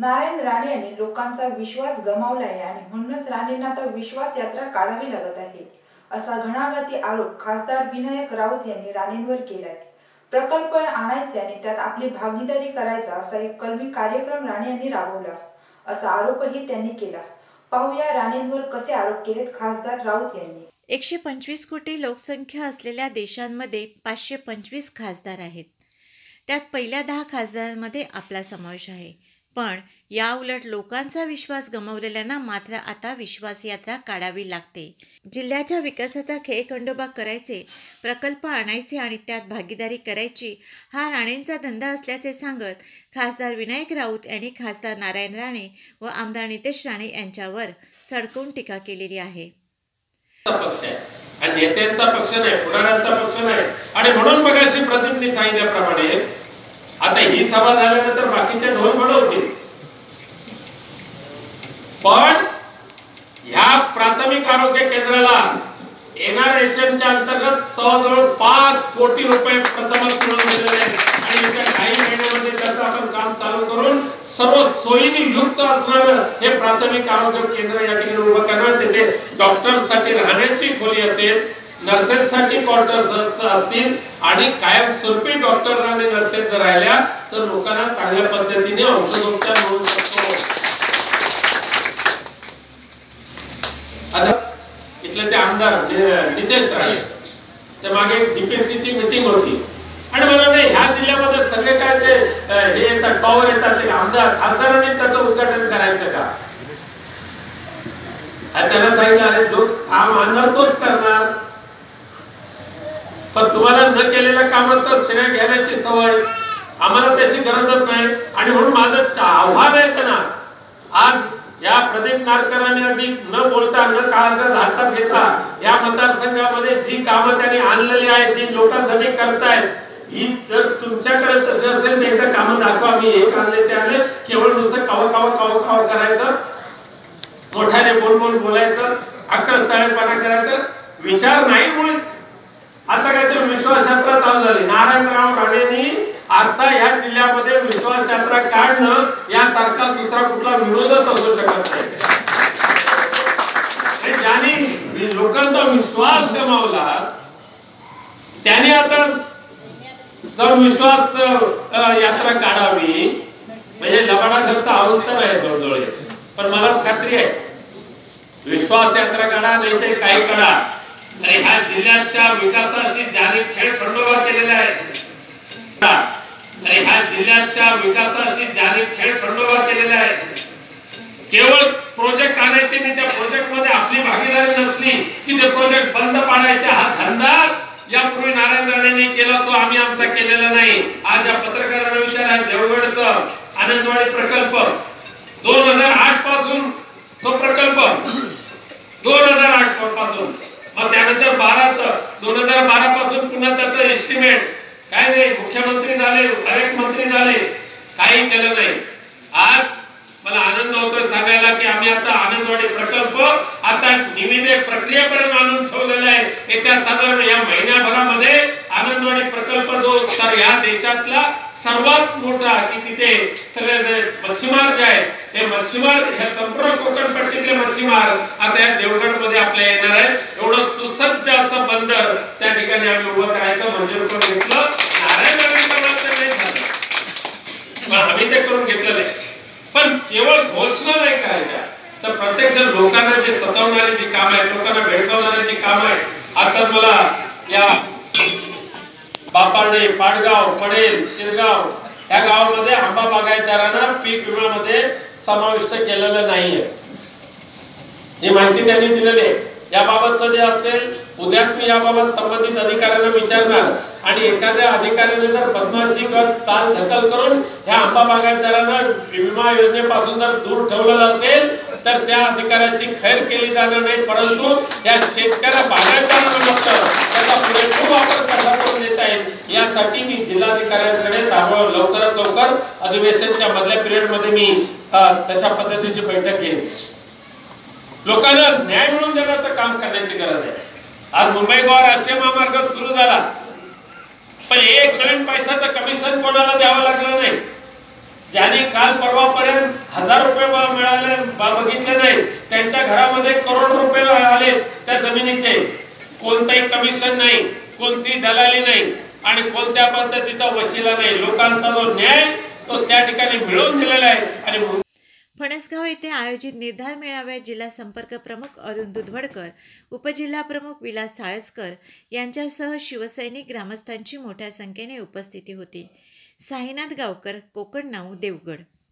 नारायण राणे यांनी लोकांचा विश्वास गमावला आहे आणि म्हणूनच राणेंना आता विश्वास यात्रा काढावी लागत आहे असा घणाघाती आरोप खासदार विनायक राऊत यांनी राणेंवर केलाय. प्रकल्प आणायचे आणि त्यात आपली भागीदारी करायचा असा एक कलमी कार्यक्रम राणे यांनी राबवला असा आरोपही त्यांनी केला. पाहूया राणेंवर कसे आरोप केलेत खासदार राऊत यांनी. एकशे पंचवीस कोटी लोकसंख्या असलेल्या देशांमध्ये पाचशे पंचवीस खासदार आहेत. त्यात पहिल्या दहा खासदारांमध्ये आपला समावेश आहे. पण याउलट लोकांचा विश्वास गमावलेल्यांना मात्र आता विश्वास यात्रा काढावी लागते. जिल्ह्याच्या विकासाचा खेळखंडोबा करायचे प्रकल्प आणायचे आणि त्यात भागीदारी करायची हा राणेंचा धंदा असल्याचे सांगत खासदार विनायक राऊत यांनी खासदार नारायण राणे व आमदार नितेश राणे यांच्यावर सडकून टीका केलेली आहे. पक्ष आहे. आणि नेत्यांचा पक्ष नाही पुढाऱ्यांचा पक्ष नाही. आणि म्हणून मगाशी प्रदीपनी सांगितल्याप्रमाणे आता ही सभा झाल्यानंतर बाकीचे ढोल बनवतील पण ह्या प्राथमिक आरोग्य केंद्राला एनआरएचएमच्या अंतर्गत जवळजवळ पाच कोटी रुपये प्रथमच मिळून दिलेले आणि येत्या काही महिन्यामध्ये त्याचं आपण काम चालू करून सर्व सोयीने युक्त असणारं हे प्राथमिक आरोग्य केंद्र या ठिकाणी उभं करणार. तिथे डॉक्टरसाठी राहण्याची खोली असेल नर्सेससाठी क्वार्टर्स असतील आणि कायमस्वरूपी डॉक्टर आणि नर्सेस जर राहिल्या तर लोकांना चांगल्या पद्धतीने औषधोपचार मिळू शकतो. आता इथले ते आमदार नितेश राणे त्या मागे DPSC ची मीटिंग होती. आणि मला ह्या जिल्ह्यामध्ये सगळे काय ते हे येतात पॉवर येतात ते आमदार खासदारांनी त्याचं उद्घाटन करायचं का? आणि त्यांना सांगितलं अरे जो काम आणणार तोच करणार पण तुम्हाला न केलेल्या कामाचा श्रेय घेण्याची सवय आम्हाला त्याची गरजच नाही. आणि म्हणून माझं आव्हान आहे त्यांना आज या प्रदीप नारकरांनी अगदी न बोलता न कागद हातात घेता या मतदारसंघामध्ये जी कामं त्यांनी आणलेली आहेत जी लोकांसाठी करतायत ही जर तुमच्याकडे तसे असेल तर एकदा कामं दाखवा. मी हे आणले ते आणले. केवळ नुसतं काव काव काव काव करायचं. मोठ्याने बोल बोल बोलायचं. आक्रस्ताळेपणा करायचं. विचार नाही मुळीत आता काहीतरी विश्वास यात्रा चालू झाली. नारायणराव राणेंनी आता ह्या जिल्ह्यामध्ये विश्वास यात्रा काढणं यासारखा दुसरा कुठला विरोधच असू शकत नाही. ज्यांनी म्हणजे लोकांचा विश्वास गमावला त्याने आता जर विश्वास यात्रा काढावी म्हणजे लबाडा खर्च आवडतं नाही जवळजवळ पण मला खात्री आहे विश्वास यात्रा काढा नाही ते काही काढा. आणि ह्या जिल्ह्याच्या विकासाशी ज्याने खेळ खंडोबा केलेला आहे आणि ह्या जिल्ह्याच्या विकासाशी ज्याने खेळ खंडोबा केलेला आहे केवळ प्रोजेक्ट आणायचे नाही त्या प्रोजेक्टमध्ये आपली भागीदारी नसली की ते प्रोजेक्ट बंद पाडायचे हा धंदा यापूर्वी नारायण राणेंनी केला तो आम्ही आमचा केलेला नाही. आज या पत्रकारांना विचार आहे देवगडचं आनंदवाडी प्रकल्प दोन हजार आठपासून तो प्रकल्प दोन हजार आठपासून मग त्यानंतर बारा दोन हजार बारा पासून पुन्हा त्याचं एस्टिमेट काय नाही मुख्यमंत्री झाले अनेक मंत्री झाले काही केलं नाही. आज मला आनंद होतो सांगायला की आम्ही आता आनंदवाडी प्रकल्प आता निविदे प्रक्रियेपर्यंत आणून ठेवलेला आहे. येत्या साधारण या महिन्याभरामध्ये आनंदवाडी प्रकल्प जो तर या देशातला सर्वात मोठा की तिथे सगळे मच्छीमार जे आहेत हे मच्छीमार हे संपूर्ण कोकण पट्टीतले मच्छीमार आता या देवगडमध्ये आपल्या येणार आहेत. एवढं सुसज्ज असं बंदर त्या ठिकाणी आम्ही उभं करायचं मंजूर करून घेतलं नारायण राणेंचं मात्र नाही झालं पण आम्ही ते करून घेतलेलं आहे पण केवळ घोषणा नाही करायच्या. तर प्रत्यक्ष लोकांना जे सतवणारे जी काम आहेत लोकांना भेडसावणारी जी काम आहेत आता मला या बापार्डे पाडगाव पडेल शिरगाव या गावामध्ये आंबा बागायतदारांना पीक विम्यामध्ये समाविष्ट केलेलं नाहीये. ही माहिती त्यांनी दिलेली आहे. याबाबतचं जे असेल उद्याच मी याबाबत संबंधित अधिकाऱ्यांना विचारणार. आणि एखाद्या अधिकाऱ्याने जर बदमाशी कर चाल ढकल करून ह्या आंबा बागायतदारांना विमा योजनेपासून जर दूर ठेवलेलं असेल तर त्या अधिकाऱ्याची खैर केली जाणार नाही. परंतु या शेतकऱ्या बागायतदारांना फक्त त्याचा पुरेपूर वापर कसा करून देता येईल यासाठी मी जिल्हाधिकाऱ्यांकडे ताबड लवकरात लवकर अधिवेशनच्या मधल्या पिरियडमध्ये मी तशा पद्धतीची बैठक घेईन. लोकांना न्याय मिळवून देण्याचं काम करण्याची गरज आहे. आज मुंबई गोवा राष्ट्रीय महामार्ग सुरू झाला. पण एक नवीन पैशाचं कमिशन कोणाला द्यावं लागलं नाही? ज्यांनी काल परवापर्यंत हजार रुपये मिळाले बघितले नाही त्यांच्या घरामध्ये करोड रुपये आले त्या जमिनीचे. कोणतंही कमिशन नाही कोणती दलाली नाही आणि कोणत्या पद्धतीचा वशिला नाही. लोकांचा जो न्याय तो त्या ठिकाणी मिळवून दिलेला आहे. आणि फणसगाव येथे आयोजित निर्धार मेळाव्यात जिल्हा संपर्क प्रमुख अरुण दुधवडकर उपजिल्हा प्रमुख विलास साळसकर यांच्यासह शिवसैनिक ग्रामस्थांची मोठ्या संख्येने उपस्थिती होती. साईनाथ गावकर कोकण नाऊ देवगड.